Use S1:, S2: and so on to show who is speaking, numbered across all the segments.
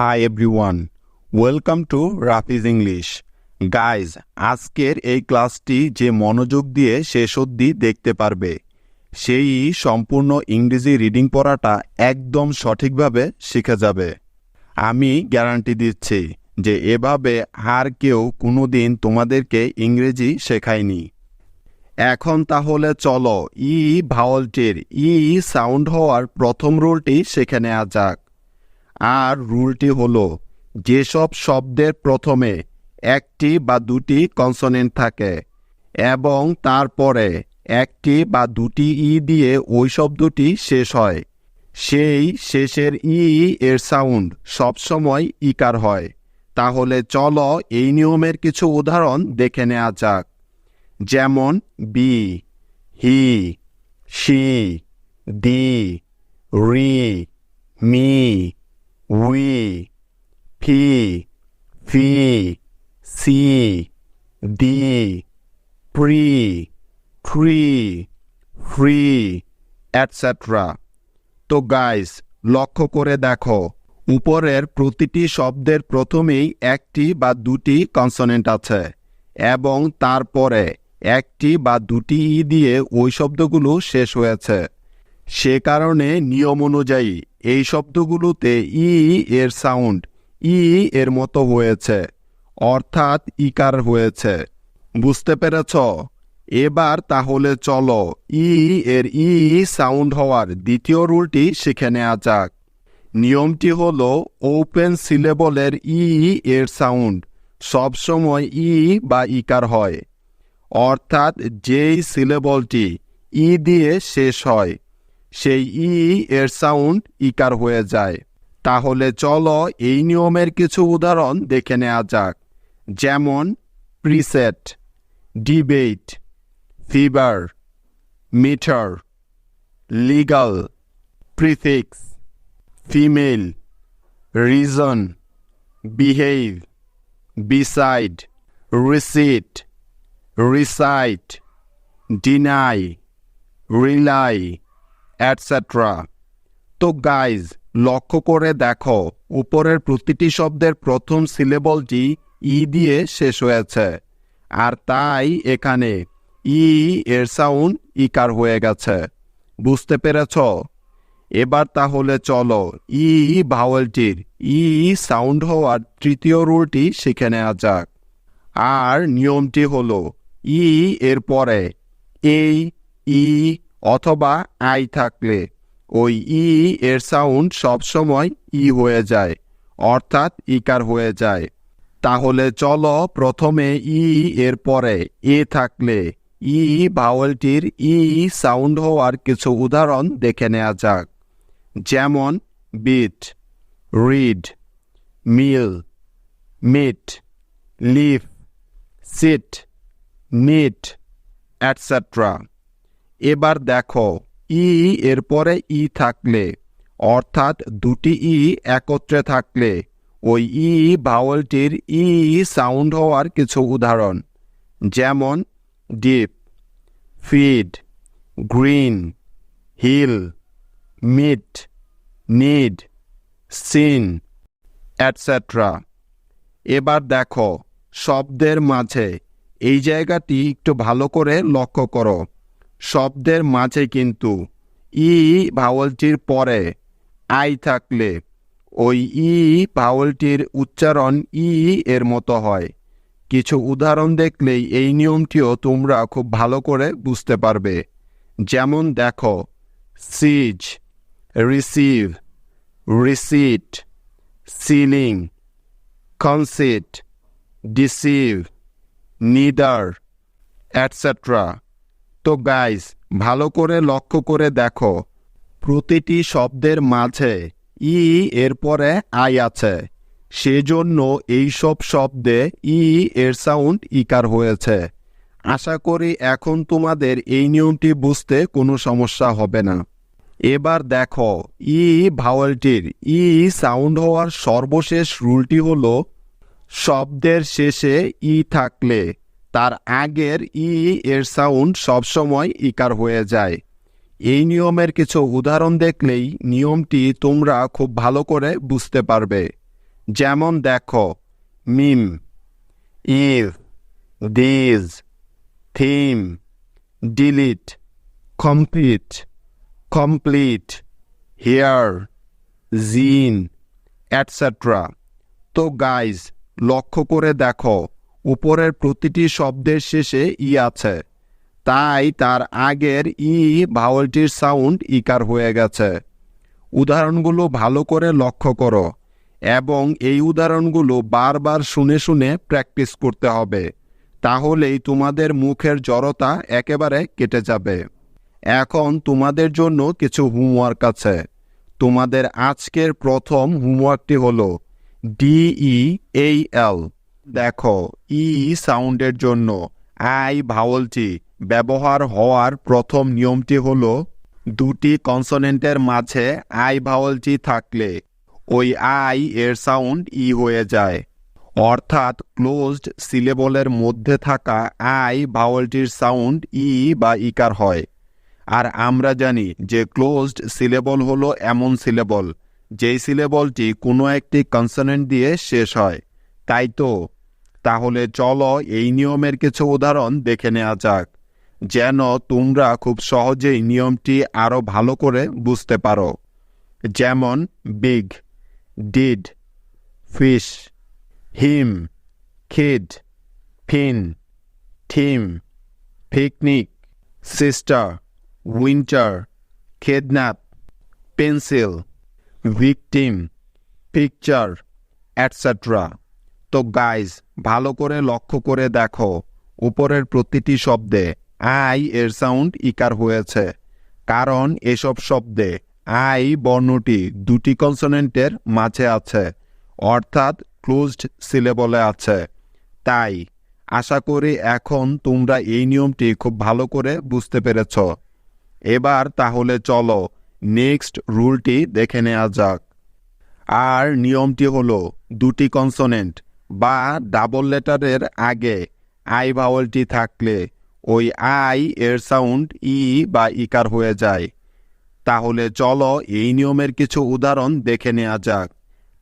S1: Hi everyone welcome to Rafiz English guys আজকের এই ক্লাসটি যে মনোযোগ দিয়ে শেষ অবধি দেখতে পারবে, সেই সম্পূর্ণ ইংরেজি রিডিং পড়াটা একদম সঠিকভাবে শিখে যাবে। আমি গ্যারান্টি দিচ্ছি যে এভাবে আর কেউ কোনো দিন তোমাদেরকে ইংরেজি শেখায়নি। এখন তাহলে চলো ই ভাওয়ালটির ই সাউন্ড হওয়ার প্রথম রুলটি শিখে নেওয়া যাক। আর রুলটি হল, যেসব শব্দের প্রথমে একটি বা দুটি কনসোনেন্ট থাকে এবং তারপরে একটি বা দুটি ই দিয়ে ওই শব্দটি শেষ হয়, সেই শেষের ই এর সাউন্ড সবসময় ইকার হয়। তাহলে চলো এই নিয়মের কিছু উদাহরণ দেখে নেওয়া যাক। যেমন, B, he, she, the, re, me we fee fee see the pre tree free etcetera তো গাইস লক্ষ্য করে দেখো, উপরের প্রতিটি শব্দের প্রথমেই একটি বা দুটি কনসোনেন্ট আছে এবং তারপরে একটি বা দুটি ই দিয়ে ওই শব্দগুলো শেষ হয়েছে। সে কারণে নিয়ম অনুযায়ী এই শব্দগুলোতে ই এর সাউন্ড, ই এর মতো হয়েছে, অর্থাৎ ইকার হয়েছে। বুঝতে পেরেছ? এবার তাহলে চলো ই এর ই সাউন্ড হওয়ার দ্বিতীয় রুলটি শিখে নেওয়া যাক। নিয়মটি হল ওপেন সিলেবলের ই এর সাউন্ড সবসময় ই বা ইকার হয়। অর্থাৎ যেই সিলেবলটি ই দিয়ে শেষ হয় সেই ই এর সাউন্ড ইকার হয়ে যায়। তাহলে চলো এই নিয়মের কিছু উদাহরণ দেখে নেওয়া যাক। যেমন preset debate fever meter legal prefix female reason behave beside receipt recite deny rely etcetera তো গাইজ লক্ষ্য করে দেখো, উপরের প্রতিটি শব্দের প্রথম সিলেবলটি ই দিয়ে শেষ হয়েছে। আর তাই এখানে ই এর সাউন্ড ইকার হয়ে গেছে। বুঝতে পেরেছ? এবার তাহলে চলো, ই ভাওয়েলটির ই সাউন্ড হওয়ার তৃতীয় রুলটি শিখে নেওয়া যাক। আর নিয়মটি হলো, ই এর পরে এই ই অথবা আই থাকলে। ওই ই এর সাউন্ড সবসময় ই হয়ে যায়, অর্থাৎ ইকার হয়ে যায়। তাহলে চলো প্রথমে ই এর পরে এ থাকলে। ই ভাওয়েলটির ই সাউন্ড হওয়ার কিছু উদাহরণ দেখে নেওয়া যাক। যেমন beat read meal meet leaf seat neat etcetera এবার দেখো, ই এর পরে ই থাকলে, অর্থাৎ দুটি ই একত্রে থাকলে, ওই ই ভাওয়েলটির ই সাউন্ড হওয়ার কিছু উদাহরণ, যেমন deep, feed, green, hill meet need, seen etcetera এবার দেখো, শব্দের মাঝে এই জায়গাটি একটু ভালো করে লক্ষ্য করো। শব্দের মাঝে কিন্তু ই ভাওয়েলটির পরে আই থাকলে ওই ই ভাওয়েলটির উচ্চারণ ই এর মতো হয়। কিছু উদাহরণ দেখলেই এই নিয়মটিও তোমরা খুব ভালো করে বুঝতে পারবে। যেমন দেখো, seize, receive, receipt, ceiling, conceit, deceive, neither etcetera তো গাইস ভালো করে লক্ষ্য করে দেখো। প্রতিটি শব্দের মাঝে ই এর পরে আই আছে। সেজন্য এইসব শব্দে ই এর সাউন্ড ইকার হয়েছে। আশা করি এখন তোমাদের এই নিয়মটি বুঝতে কোনো সমস্যা হবে না। এবার দেখো, ই ভাওয়েলটির ই সাউন্ড হওয়ার সর্বশেষ রুলটি হল, শব্দের শেষে ই থাকলে তার আগের ই এর সাউন্ড সবসময় ইকার হয়ে যায়। এই নিয়মের কিছু উদাহরণ দেখলেই নিয়মটি তোমরা খুব ভালো করে বুঝতে পারবে। যেমন দেখো, meme eve these, theme, delete, complete complete, here, gene etcetera তো গাইজ, লক্ষ্য করে দেখো উপরের প্রতিটি শব্দের শেষে ই আছে। তাই তার আগের ই ভাওয়ালটির সাউন্ড ইকার হয়ে গেছে। উদাহরণগুলো ভালো করে লক্ষ্য করো এবং এই উদাহরণগুলো বারবার শুনে শুনে প্র্যাকটিস করতে হবে। তাহলেই তোমাদের মুখের জড়তা একেবারে কেটে যাবে। এখন তোমাদের জন্য কিছু হোমওয়ার্ক আছে। তোমাদের আজকের প্রথম হোমওয়ার্কটি হলো ডিই এই এল দেখো, ই সাউন্ডের জন্য আই ভাওয়ালটি ব্যবহার হওয়ার প্রথম নিয়মটি হল দুটি কনসোনেন্টের মাঝে আই ভাওয়ালটি থাকলে ওই আই এর সাউন্ড ই হয়ে যায়। অর্থাৎ ক্লোজড সিলেবলের মধ্যে থাকা আই ভাওয়ালটির সাউন্ড ই বা ইকার হয়। আর আমরা জানি যে ক্লোজড সিলেবল হলো এমন সিলেবল, যেই সিলেবলটি কোনো একটি কনসোনেন্ট দিয়ে শেষ হয়। তাই তো? তাহলে চলো এই নিয়মের কিছু উদাহরণ দেখে নেওয়া যাক। যেন তোমরা খুব সহজেই নিয়মটি আরও ভালো করে বুঝতে পারো। যেমন big did fish him kid fin thin picnic sister winter kidnap pencil victim picture etcetera তো গাইজ ভালো করে লক্ষ্য করে দেখো। উপরের প্রতিটি শব্দে আই এর সাউন্ড ইকার হয়েছে। কারণ এসব শব্দে আই বর্ণটি দুটি কনসোনেন্টের মাঝে আছে, অর্থাৎ ক্লোজড সিলেবলে আছে। তাই আশা করি এখন তোমরা এই নিয়মটি খুব ভালো করে বুঝতে পেরেছ। এবার তাহলে চলো নেক্সট রুলটি দেখে নেওয়া যাক। আর নিয়মটি হলো দুটি কনসোনেন্ট বা ডাবল লেটারের আগে আই ভাওয়ালটি থাকলে ওই আই এর সাউন্ড ই বা ইকার হয়ে যায়। তাহলে চলো এই নিয়মের কিছু উদাহরণ দেখে নেওয়া যাক।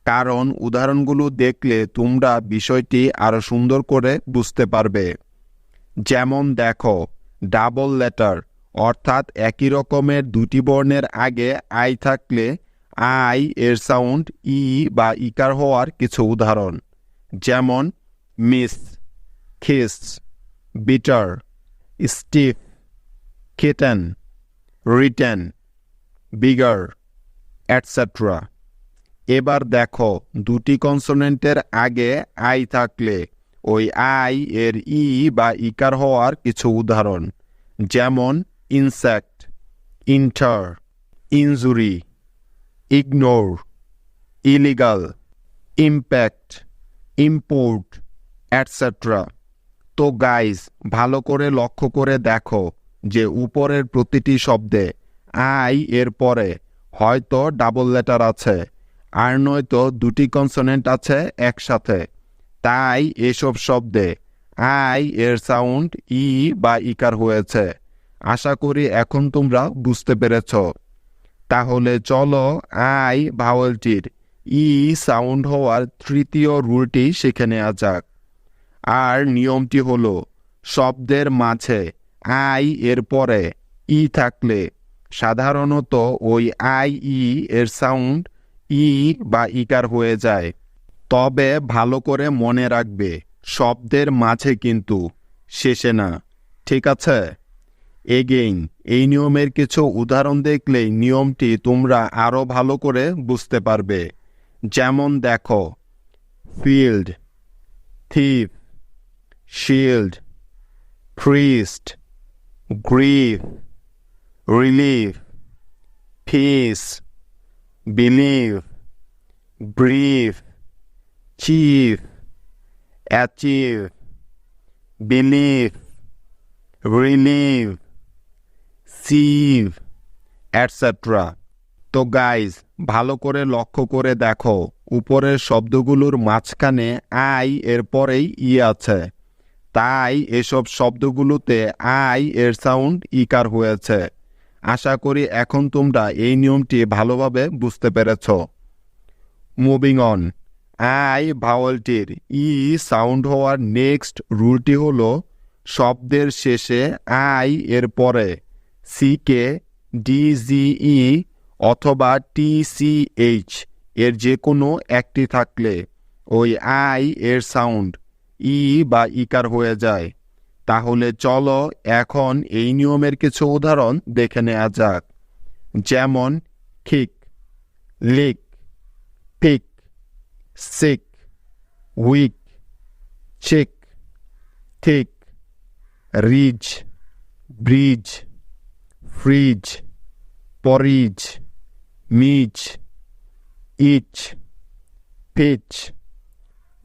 S1: কারণ উদাহরণগুলো দেখলে তোমরা বিষয়টি আরও সুন্দর করে বুঝতে পারবে। যেমন দেখো ডাবল লেটার অর্থাৎ একই রকমের দুটি বর্ণের আগে আই থাকলে আই এর সাউন্ড ই বা ইকার হওয়ার কিছু উদাহরণ। যেমন miss kiss bitter, stiff, kitten, written, bigger etcetera এবার দেখো, দুটি কনসোনেন্টের আগে আই থাকলে ওই আই এর ই বা ইকার হওয়ার কিছু উদাহরণ। যেমন insect inter injury ignore illegal impact import etcetera তো গাইজ ভালো করে লক্ষ্য করে দেখো যে উপরের প্রতিটি শব্দে আই এর পরে হয়তো ডাবল লেটার আছে আর নয়তো দুটি কনসোনেন্ট আছে একসাথে। তাই এসব শব্দে আই এর সাউন্ড ই বা ইকার হয়েছে। আশা করি এখন তোমরা বুঝতে পেরেছ। তাহলে চলো আই ভাওয়েলটির ই সাউন্ড হওয়ার তৃতীয় রুলটি শিখে নেওয়া যাক। আর নিয়মটি হল, শব্দের মাঝে আই এর পরে ই থাকলে, সাধারণত ওই আই ই এর সাউন্ড ই বা ইকার হয়ে যায়। তবে ভালো করে মনে রাখবে, শব্দের মাঝে কিন্তু, শেষে না। ঠিক আছে? এগেইন, এই নিয়মের কিছু উদাহরণ দেখলেই নিয়মটি তোমরা আরও ভালো করে বুঝতে পারবে। যেমন দেখো field thief shield priest grief relief piece believe brief chief achieve believe relieve sieve etcetera তো গাইজ ভালো করে লক্ষ্য করে দেখো, উপরের শব্দগুলোর মাঝখানে আই এর পরেই ই আছে। তাই এসব শব্দগুলোতে আই এর সাউন্ড ইকার হয়েছে। আশা করি এখন তোমরা এই নিয়মটি ভালোভাবে বুঝতে পেরেছ। মুভিং অন আই ভাওয়ালটির ই সাউন্ড হওয়ার নেক্সট রুলটি হলো শব্দের শেষে আই এর পরে সিকে ডিজিই অথবা টিসিএইচ এর যে কোনো একটি থাকলে ওই আই এর সাউন্ড ই বা ইকার হয়ে যায়। তাহলে চলো এখন এই নিয়মের কিছু উদাহরণ দেখে নেওয়া যাক। যেমন kick lick pick sick, wick chick, thick, ridge bridge fridge porridge, midge, itch, pitch,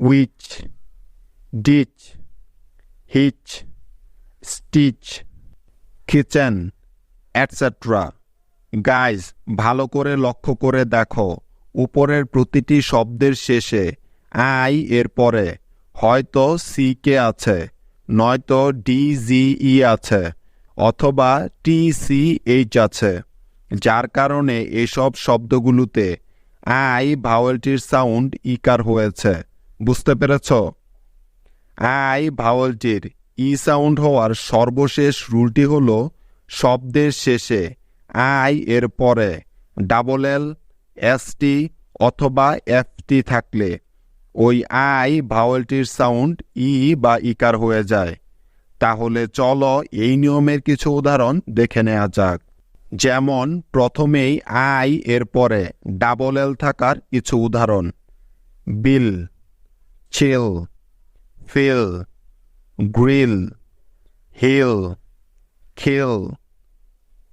S1: witch, ditch, hitch, stitch, kitchen, etc. Guys ভালো করে লক্ষ্য করে দেখো উপরের প্রতিটি শব্দের শেষে আই এর পরে হয়তো সি কে আছে নয়তো ডিজিই আছে অথবা টিসিএইচ আছে যার কারণে এসব শব্দগুলোতে আই ভাওয়েলটির সাউন্ড ইকার হয়েছে। বুঝতে পেরেছ? আই ভাওয়েলটির ই সাউন্ড হওয়ার সর্বশেষ রুলটি হল শব্দের শেষে আই এর পরে ডাবল এল এসটি অথবা এফটি থাকলে ওই আই ভাওয়েলটির সাউন্ড ই বা ইকার হয়ে যায়। তাহলে চলো এই নিয়মের কিছু উদাহরণ দেখে নেওয়া যাক। যেমন প্রথমেই আই এর পরে ডাবল এল থাকার কিছু উদাহরণ। Bill, chill, fill, grill, hill, kill,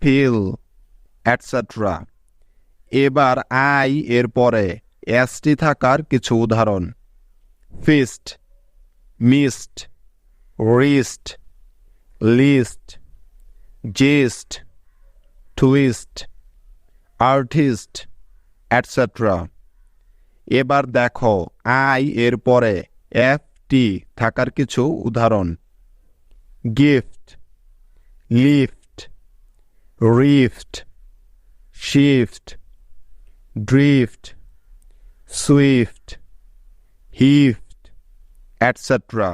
S1: fill etcetera এবার আই এর পরে এসটি থাকার কিছু উদাহরণ। Fist, mist, wrist, list, gist. Twist, artist etcetera এবার দেখো, আই এর পরে এফ টি থাকার কিছু উদাহরণ। Gift, lift, rift, shift, drift, swift, heft etcetera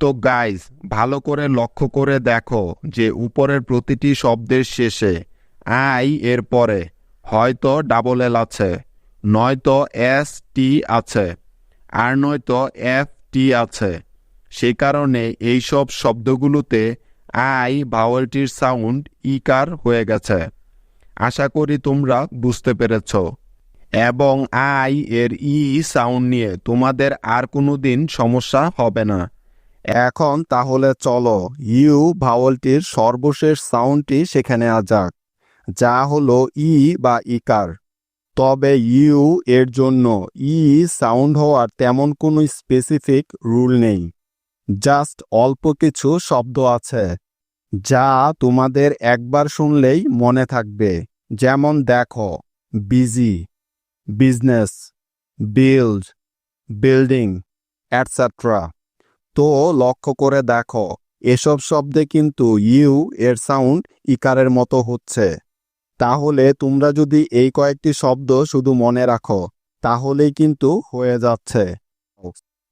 S1: তো গাইজ ভালো করে লক্ষ্য করে দেখো যে উপরের প্রতিটি শব্দের শেষে আই এর পরে হয়তো ডাবল এল আছে, নয়তো এস টি আছে, আর নয়তো এফ টি আছে। সে কারণে এইসব শব্দগুলোতে আই ভাওয়েলটির সাউন্ড ইকার হয়ে গেছে। আশা করি তোমরা বুঝতে পেরেছ। এবং আই এর ই সাউন্ড নিয়ে তোমাদের আর কোনো দিন সমস্যা হবে না। এখন তাহলে চলো, ইউ ভাওয়ালটির সর্বশেষ সাউন্ডটি সেখানে যাক যা হলো ই বা ইকার। তবে ইউ এর জন্য ই সাউন্ড হওয়ার তেমন কোনো স্পেসিফিক রুল নেই। জাস্ট অল্প কিছু শব্দ আছে, যা তোমাদের একবার শুনলেই মনে থাকবে। যেমন দেখো busy business build building etcetera তো লক্ষ্য করে দেখো, এসব শব্দে কিন্তু ইউ এর সাউন্ড ইকারের মতো হচ্ছে। তাহলে তোমরা যদি এই কয়েকটি শব্দ শুধু মনে রাখো, তাহলেই কিন্তু হয়ে যাচ্ছে।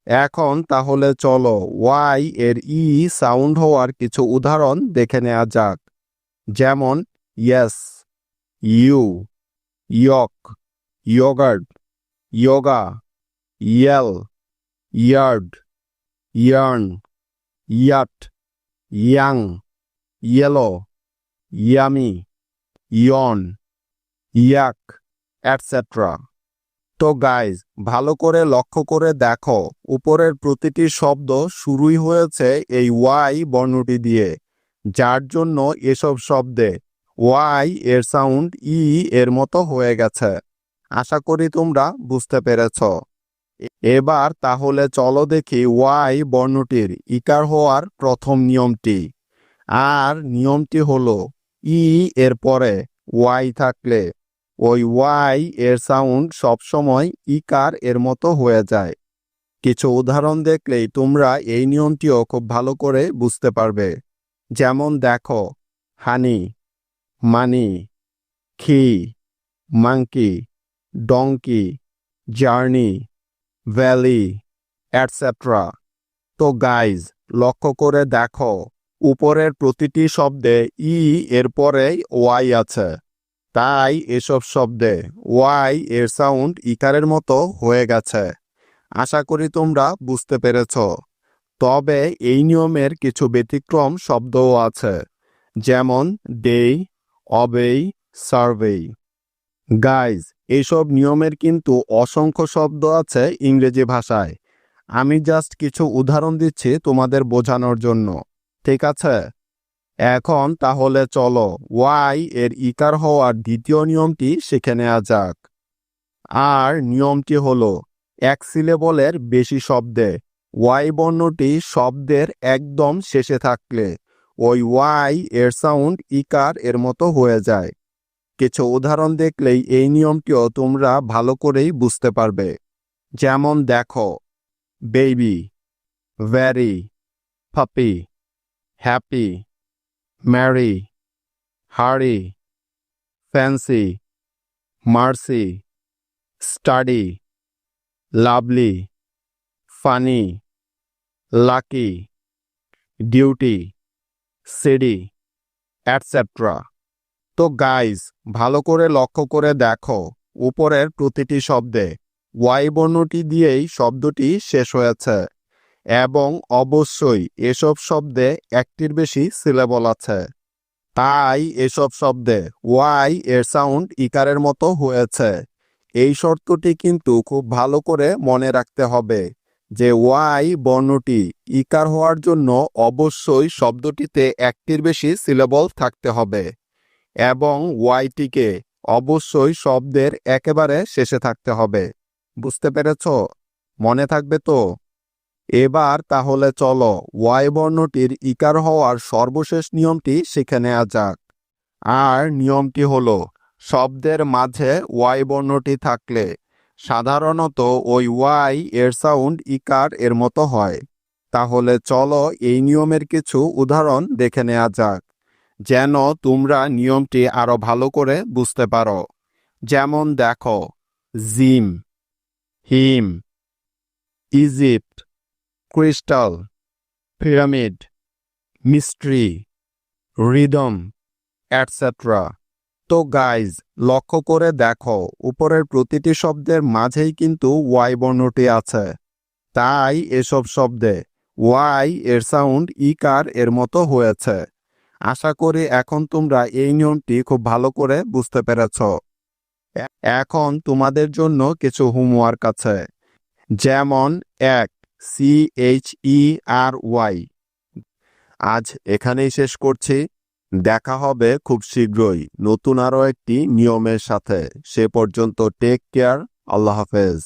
S1: এখন তাহলে চলো, ওয়াই এর ই সাউন্ড হওয়ার কিছু উদাহরণ দেখে নেওয়া যাক। যেমন, yes, you, yolk, yogurt, yoga, yell, yard. Yarn yacht young yellow yummy yawn yak etcetera তো গাইজ ভালো করে লক্ষ্য করে দেখো, উপরের প্রতিটি শব্দ শুরুই হয়েছে এই ওয়াই বর্ণটি দিয়ে। যার জন্য এসব শব্দে ওয়াই এর সাউন্ড ই এর মতো হয়ে গেছে। আশা করি তোমরা বুঝতে পেরেছ। এবার তাহলে চলো দেখি ওয়াই বর্ণটির ইকার হওয়ার প্রথম নিয়মটি। আর নিয়মটি হলো ই এর পরে ওয়াই থাকলে ওই ওয়াই এর সাউন্ড সবসময় ইকার এর মতো হয়ে যায়। কিছু উদাহরণ দেখলেই তোমরা এই নিয়মটিও খুব ভালো করে বুঝতে পারবে। যেমন দেখো, honey, money, key, monkey donkey journey valley etcetera তো গাইজ লক্ষ্য করে দেখো, উপরের প্রতিটি শব্দে ই এর পরেই ওয়াই আছে। তাই এসব শব্দে ওয়াই এর সাউন্ড ইকারের মতো হয়ে গেছে। আশা করি তোমরা বুঝতে পেরেছ। তবে এই নিয়মের কিছু ব্যতিক্রম শব্দও আছে, যেমন ডে অবেই সার্ভেই গাইজ এইসব নিয়মের কিন্তু অসংখ্য শব্দ আছে ইংরেজি ভাষায়। আমি জাস্ট কিছু উদাহরণ দিচ্ছি তোমাদের বোঝানোর জন্য। ঠিক আছে? এখন তাহলে চলো ওয়াই এর ইকার হওয়ার দ্বিতীয় নিয়মটি শিখে নেওয়া যাক। আর নিয়মটি হল, এক সিলেবলের বেশি শব্দে ওয়াই বর্ণটি শব্দের একদম শেষে থাকলে, ওই ওয়াই এর সাউন্ড ইকার এর মতো হয়ে যায়। কিছু উদাহরণ দেখলেই এই নিয়মটিও তোমরা ভালো করেই বুঝতে পারবে। যেমন দেখো baby vary puppy happy marry hurry fancy mercy study lovely funny lucky duty city etcetera তো গাইজ ভালো করে লক্ষ্য করে দেখো, উপরের প্রতিটি শব্দে ওয়াই বর্ণটি দিয়েই শব্দটি শেষ হয়েছে। এবং অবশ্যই এসব শব্দে একটির বেশি সিলেবল আছে। তাই এসব শব্দে ওয়াই এর সাউন্ড ইকারের মতো হয়েছে। এই শর্তটি কিন্তু খুব ভালো করে মনে রাখতে হবে যে ওয়াই বর্ণটি ইকার হওয়ার জন্য অবশ্যই শব্দটিতে একটির বেশি সিলেবল থাকতে হবে। এবং ওয়াইটিকে অবশ্যই শব্দের একেবারে শেষে থাকতে হবে। বুঝতে পেরেছ? মনে থাকবে তো? এবার তাহলে চলো, ওয়াই বর্ণটির ইকার হওয়ার সর্বশেষ নিয়মটি শিখে নেওয়া যাক। আর নিয়মটি হল, শব্দের মাঝে ওয়াই বর্ণটি থাকলে সাধারণত ওই ওয়াই এর সাউন্ড ইকার এর মতো হয়। তাহলে চলো এই নিয়মের কিছু উদাহরণ দেখে নেওয়া যাক। যেন তোমরা নিয়মটি আরও ভালো করে বুঝতে পারো। যেমন দেখো, gym, hymn, Egypt, crystal, pyramid, mystery, rhythm etcetera তো গাইজ লক্ষ্য করে দেখো, উপরের প্রতিটি শব্দের মাঝেই কিন্তু ওয়াই বর্ণটি আছে। তাই এসব শব্দে ওয়াই এর সাউন্ড ইকার এর মতো হয়েছে। আশা করি এখন তোমরা এই নিয়মটি খুব ভালো করে বুঝতে পেরেছ। এখন তোমাদের জন্য কিছু হোমওয়ার্ক আছে। যেমন এক C H E R Y আজ এখানেই শেষ করছি। দেখা হবে খুব শীঘ্রই নতুন আরও একটি নিয়মের সাথে। সে পর্যন্ত টেক কেয়ার আল্লাহ হাফেজ।